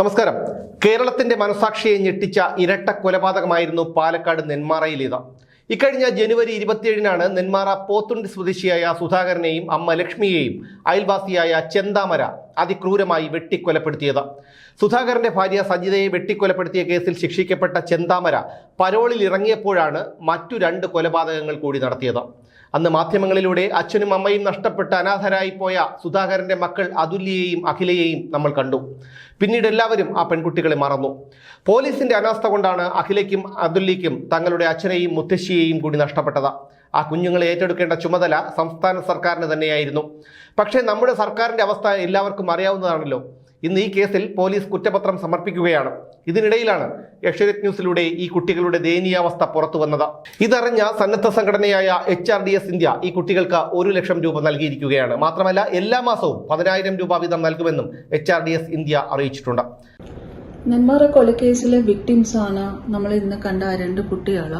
നമസ്കാരം. കേരളത്തിന്റെ മനസാക്ഷിയെ ഞെട്ടിച്ച ഇരട്ട കൊലപാതകമായിരുന്നു പാലക്കാട് നെന്മാറയിലേത് ഇക്കഴിഞ്ഞ ജനുവരി ഇരുപത്തിയേഴിനാണ് നെന്മാറ പോത്തുണ്ടി സ്വദേശിയായ സുധാകരനെയും അമ്മ ലക്ഷ്മിയെയും അയൽവാസിയായ ചെന്താമര അതിക്രൂരമായി വെട്ടിക്കൊലപ്പെടുത്തിയത്. സുധാകരന്റെ ഭാര്യ സജിതയെ വെട്ടിക്കൊലപ്പെടുത്തിയ കേസിൽ ശിക്ഷിക്കപ്പെട്ട ചെന്താമര പരോളിൽ ഇറങ്ങിയപ്പോഴാണ് മറ്റു രണ്ട് കൊലപാതകങ്ങൾ കൂടി നടത്തിയത്. അന്ന് മാധ്യമങ്ങളിലൂടെ അച്ഛനും അമ്മയും നഷ്ടപ്പെട്ട് അനാഥരായി പോയ സുധാകരന്റെ മക്കൾ അതുല്യയെയും അഖിലയെയും നമ്മൾ കണ്ടു. പിന്നീട് എല്ലാവരും ആ പെൺകുട്ടികളെ മറന്നു. പോലീസിന്റെ അനാസ്ഥ കൊണ്ടാണ് അഖിലയ്ക്കും അതുല്യയ്ക്കും തങ്ങളുടെ അച്ഛനെയും മുത്തശ്ശിയെയും കൂടി നഷ്ടപ്പെട്ടത്. ആ കുഞ്ഞുങ്ങളെ ഏറ്റെടുക്കേണ്ട ചുമതല സംസ്ഥാന സർക്കാരിന് തന്നെയായിരുന്നു. പക്ഷേ നമ്മുടെ സർക്കാരിന്റെ അവസ്ഥ എല്ലാവർക്കും അറിയാവുന്നതാണല്ലോ. ഇന്ന് ഈ കേസിൽ പോലീസ് കുറ്റപത്രം സമർപ്പിക്കുകയാണ്. ഇതിനിടയിലാണ് യക്ഷരത് ന്യൂസിലൂടെ ഈ കുട്ടികളുടെ ദയനീയാവസ്ഥ പുറത്തു വന്നത്. ഇതറിഞ്ഞ സന്നദ്ധ സംഘടനയായ H R D S India ഈ കുട്ടികൾക്ക് ഒരു ലക്ഷം രൂപ നൽകിയിരിക്കുകയാണ്. മാത്രമല്ല എല്ലാ മാസവും പതിനായിരം രൂപ വീതം നൽകുമെന്നും H R D S India അറിയിച്ചിട്ടുണ്ട്. നെന്മാറ കൊലക്കേസിലെ വിക്ടിംസ് ആണ് നമ്മൾ ഇന്ന് കണ്ട രണ്ട് കുട്ടികൾ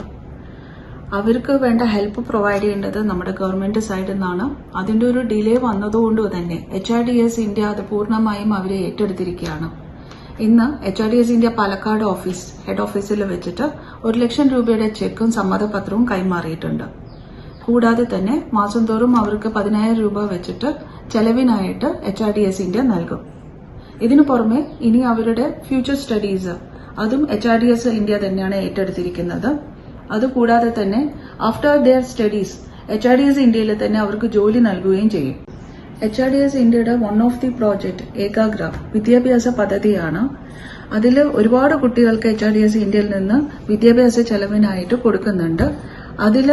അവർക്ക് വേണ്ട ഹെൽപ്പ് പ്രൊവൈഡ് ചെയ്യേണ്ടത് നമ്മുടെ ഗവൺമെന്റ് സൈഡിൽ നിന്നാണ്. അതിന്റെ ഒരു ഡിലേ വന്നതുകൊണ്ട് തന്നെ H R D S India അത് പൂർണമായും അവരെ ഏറ്റെടുത്തിരിക്കുകയാണ്. ഇന്ന് H R D S India Palakkad office head ഓഫീസിൽ വെച്ചിട്ട് ഒരു ലക്ഷം രൂപയുടെ ചെക്കും സമ്മതപത്രവും കൈമാറിയിട്ടുണ്ട്. കൂടാതെ തന്നെ മാസം തോറും അവർക്ക് പതിനായിരം രൂപ വെച്ചിട്ട് ചെലവിനായിട്ട് H R D S India നൽകും. ഇതിനു പുറമെ ഇനി അവരുടെ ഫ്യൂച്ചർ സ്റ്റഡീസ് അതും H R D S India തന്നെയാണ് ഏറ്റെടുത്തിരിക്കുന്നത്. അതുകൂടാതെ തന്നെ after their studies H R D S ഇന്ത്യയിൽ തന്നെ അവർക്ക് ജോലി നൽകുകയും ചെയ്യും. എച്ച് ആർ ഡി എസ് ഇന്ത്യയുടെ one of the project Ekagra വിദ്യാഭ്യാസ പദ്ധതിയാണ്. അതിൽ ഒരുപാട് കുട്ടികൾക്ക് എച്ച് ആർ ഡി എസ് ഇന്ത്യയിൽ നിന്ന് വിദ്യാഭ്യാസ ചെലവിനായിട്ട് കൊടുക്കുന്നുണ്ട്. അതിൽ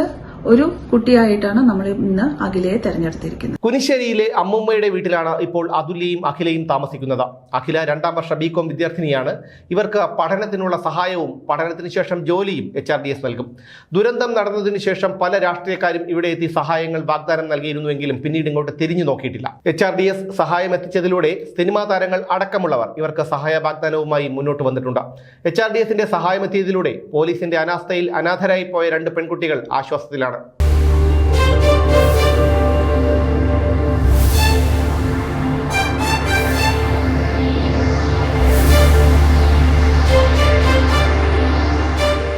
ഒരു കുട്ടിയായിട്ടാണ് നമ്മൾ ഇന്ന് അഖിലയെ തെരഞ്ഞെടുത്തിരിക്കുന്നത്. കുനിശ്ശേരിയിലെ അമ്മുമ്മയുടെ വീട്ടിലാണ് ഇപ്പോൾ അതുലിയും അഖിലയും താമസിക്കുന്നത്. അഖില രണ്ടാം വർഷ ബി കോം വിദ്യാർത്ഥിനിയാണ്. ഇവർക്ക് പഠനത്തിനുള്ള സഹായവും പഠനത്തിന് ശേഷം ജോലിയും എച്ച് ആർ ഡി എസ് നൽകും. ദുരന്തം നടന്നതിന് ശേഷം പല രാഷ്ട്രീയക്കാരും ഇവിടെ എത്തി സഹായങ്ങൾ വാഗ്ദാനം നൽകിയിരുന്നുവെങ്കിലും പിന്നീട് ഇങ്ങോട്ട് തിരിഞ്ഞു നോക്കിയിട്ടില്ല. എച്ച് ആർ ഡി എസ് സഹായം എത്തിച്ചതിലൂടെ സിനിമാ താരങ്ങൾ അടക്കമുള്ളവർ ഇവർക്ക് സഹായ വാഗ്ദാനവുമായി മുന്നോട്ട് വന്നിട്ടുണ്ട്. എച്ച് ആർ ഡി എസിന്റെ പോലീസിന്റെ അനാസ്ഥയിൽ അനാഥരായി പോയ രണ്ട് പെൺകുട്ടികൾ ആശ്വാസത്തിലാണ്. claro,